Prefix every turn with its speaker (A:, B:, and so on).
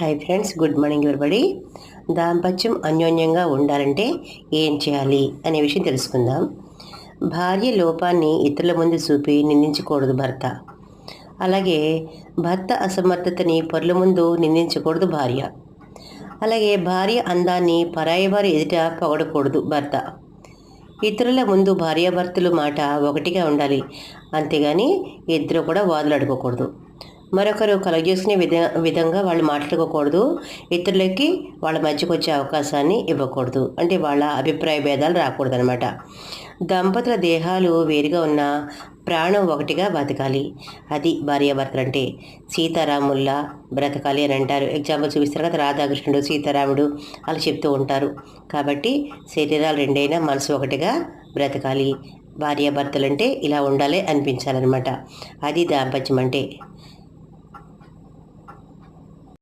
A: Hi friends good morning ఎవరిబడి దాంపత్యం అన్యోన్యంగా ఉండాలంటే ఏం చేయాలి అనే విషయం తెలుసుకుందాం. భార్య లోపాన్ని ఇతరుల ముందు చూపి నిందించకూడదు భర్త. అలాగే భర్త అసమర్థతని పరుల ముందు నిందించకూడదు భార్య. అలాగే భార్య అందాన్ని పరాయి వారి ఎదుట పొగడకూడదు భర్త. ఇతరుల ముందు భార్యాభర్తలు మాట ఒకటిగా ఉండాలి. అంతేగాని ఇద్దరు కూడా వాదులు అడుకోకూడదు మరొకరు కలగజేసుకునే విధ విధంగా వాళ్ళు మాట్లాడుకోకూడదు. ఇతరులకి వాళ్ళ మధ్యకు వచ్చే అవకాశాన్ని ఇవ్వకూడదు. అంటే వాళ్ళ అభిప్రాయ భేదాలు రాకూడదు అనమాట దంపతుల దేహాలు వేరుగా ఉన్న ప్రాణం ఒకటిగా బతకాలి. అది భార్యాభర్తలు అంటే సీతారాముల్లా బ్రతకాలి అని అంటారు. ఎగ్జాంపుల్ చూపిస్తారు కదా రాధాకృష్ణుడు సీతారాముడు అలా చెప్తూ ఉంటారు. కాబట్టి శరీరాలు రెండైనా మనసు ఒకటిగా బ్రతకాలి. భార్యాభర్తలు అంటే ఇలా ఉండాలి అనిపించాలన్నమాట. అది దాంపత్యం అంటే